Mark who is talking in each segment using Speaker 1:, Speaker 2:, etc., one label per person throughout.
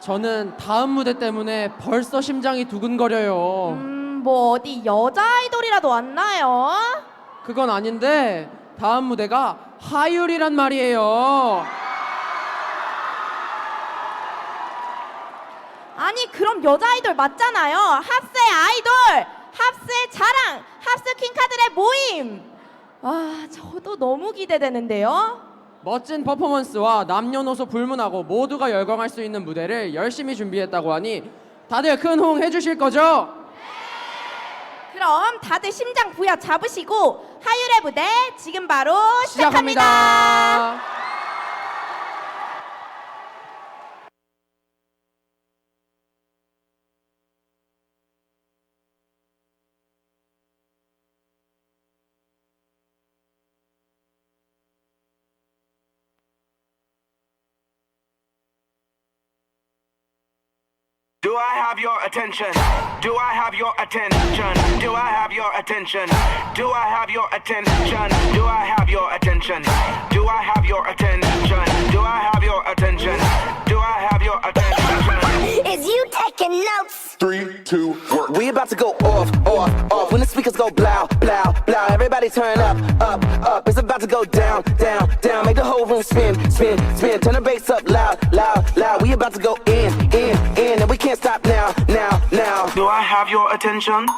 Speaker 1: 저는 다음 무대 때문에 벌써 심장이 두근거려요.
Speaker 2: 음, 뭐 어디 여자 아이돌이라도 왔나요?
Speaker 1: 그건 아닌데 다음 무대가 하율이란 말이에요.
Speaker 2: 아니 그럼 여자 아이돌 맞잖아요. 합세 아이돌, 합세 자랑, 합세 퀸카들의 모임. 아 저도 너무 기대되는데요.
Speaker 1: 멋진 퍼포먼스와 남녀노소 불문하고 모두가 열광할 수 있는 무대를 열심히 준비했다고 하니 다들 큰 호응 해주실 거죠?
Speaker 2: 그럼 다들 심장 부여 잡으시고 하율의 무대 지금 바로 시작합니다.
Speaker 1: 시작합니다.
Speaker 3: Do I have your attention? Do I have your attention? Do I have your attention? Do I have your attention? Do I have your attention? Do I have your attention? Do I have your attention? Do I have your attention?
Speaker 4: Is you taking notes?
Speaker 5: Three, two, one.
Speaker 6: We about to go off, off, off. When the speakers go blow, blow, blow. Everybody turn up, up, up. It's about to go down, down, down. Make the whole room spin, spin, spin. Turn the bass up loud, loud, loud. We about to go in, can't stop now, now, now.
Speaker 3: Do I have your attention?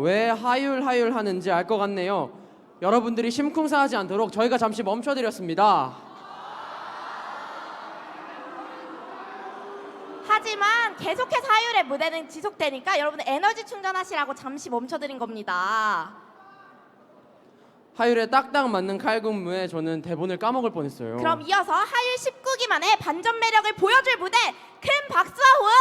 Speaker 1: 왜 하율 하율 하는지 알 것 같네요. 여러분들이 심쿵사하지 않도록 저희가 잠시 멈춰드렸습니다.
Speaker 2: 하지만 계속해서 하율의 무대는 지속되니까 여러분 에너지 충전하시라고 잠시 멈춰드린 겁니다.
Speaker 1: 하율에 딱딱 맞는 칼군무에 저는 대본을 까먹을 뻔했어요.
Speaker 2: 그럼 이어서 하율 19기 만의 반전 매력을 보여줄 무대 큰 박수와 호응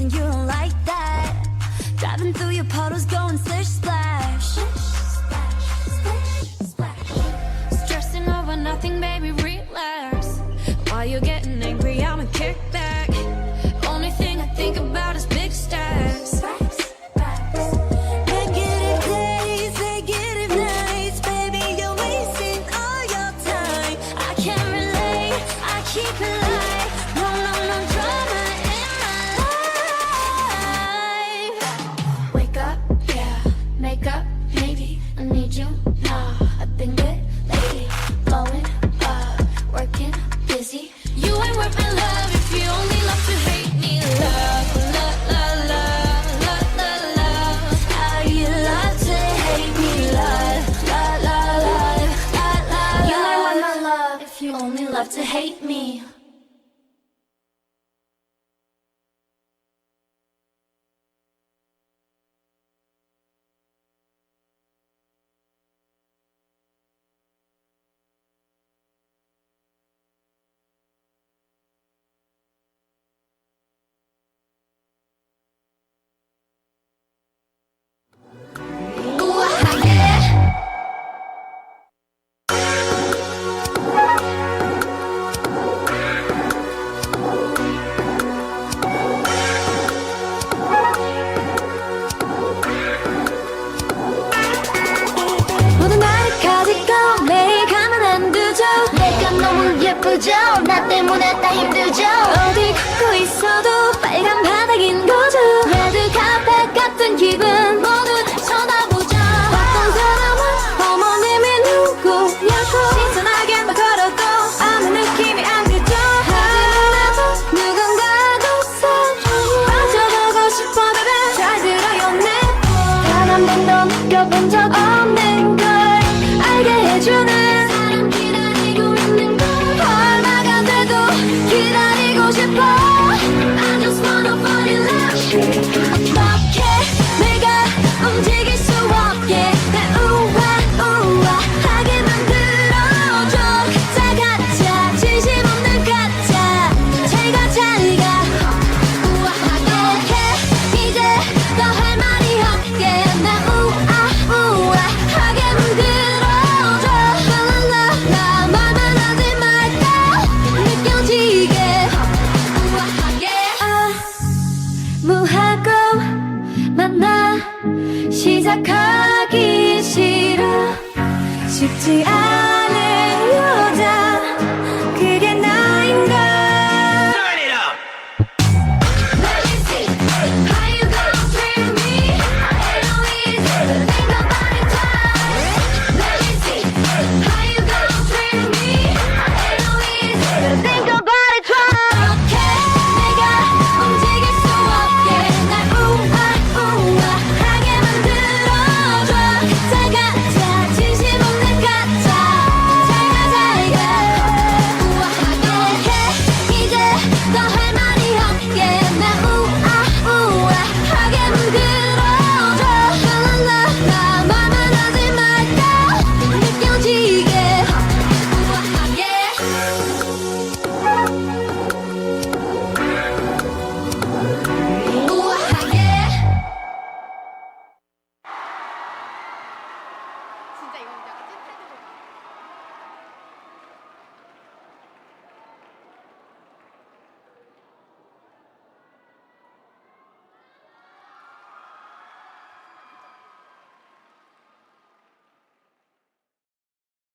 Speaker 5: and you don't like that. Driving through your puddles going splish splash.
Speaker 7: Splash, splash, splash Stressing over nothing baby relax. While you're getting angry? love to hate me.
Speaker 5: 힘들죠?
Speaker 4: 나 때문에 다 힘들죠?
Speaker 5: 어디 걷고 있어도 빨간 바닥인 거죠? 레드 카펫 같은 기분. Chị 이용자